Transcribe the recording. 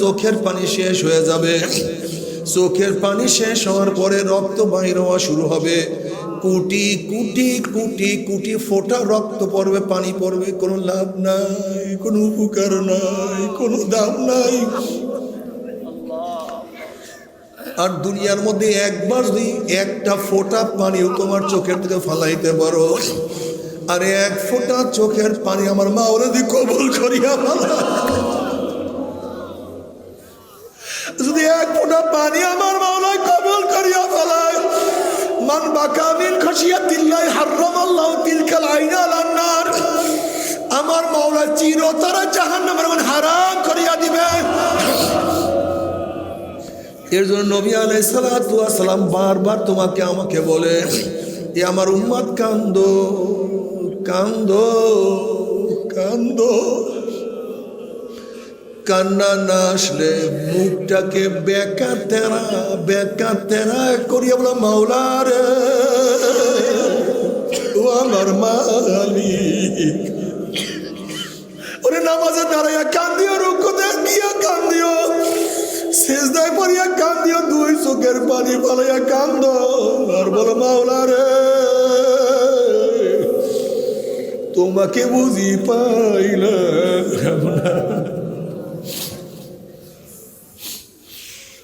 চোখের পানি শেষ হয়ে যাবে। চোখের পানি শেষ হওয়ার পরে রক্ত বাইর হওয়া শুরু হবে। কুটি কুটি কুটি কুটি ফোটা রক্ত পড়বে, পানি পড়বে, কোনো লাভ নাই, কোনো উপকার নাই, কোনো দাম নাই। আর দুনিয়ার মধ্যে একবার যদি একটা ফোঁটা পানিও তোমার চোখের থেকে ফালাইতে পারো, আর এক ফোঁটা চোখের পানি আমার মা ওরা দিয়ে কবল করিয়া ফালা যদি এক ফোঁটা পানি আমার মাওলায় কবল করিয়া ফেলায়। মান বাকা মিন খসিয়া তিল্লাই হাররাম আল্লাহ তিলকাল আইনা লান্নার আমার মাওলা চিরতরা জাহান্নামের মন হারাম করিয়া দিবে। এর জন্য নবী আলাই সালাম বারবার তোমাকে, আমাকে বলে, এ আমার উম্মাদ, কান্দ কান্দ কান্দ। কান্না না আসলে মুখটাকে বেকা তেরা বেকা তেরা করিয়া বলা মাওলা রে ও আমার মালিক। ওরে নামাজে দাঁড়াইয়া কান্দিও, রুকুতে গিয়া কান্দিও শেষদায় পড়িয়া কান্দিও, দুই চোখের পানি পালাইয়া কান্দ। আর বলো মাওলা রে তোমাকে বুঝি পাইলাম না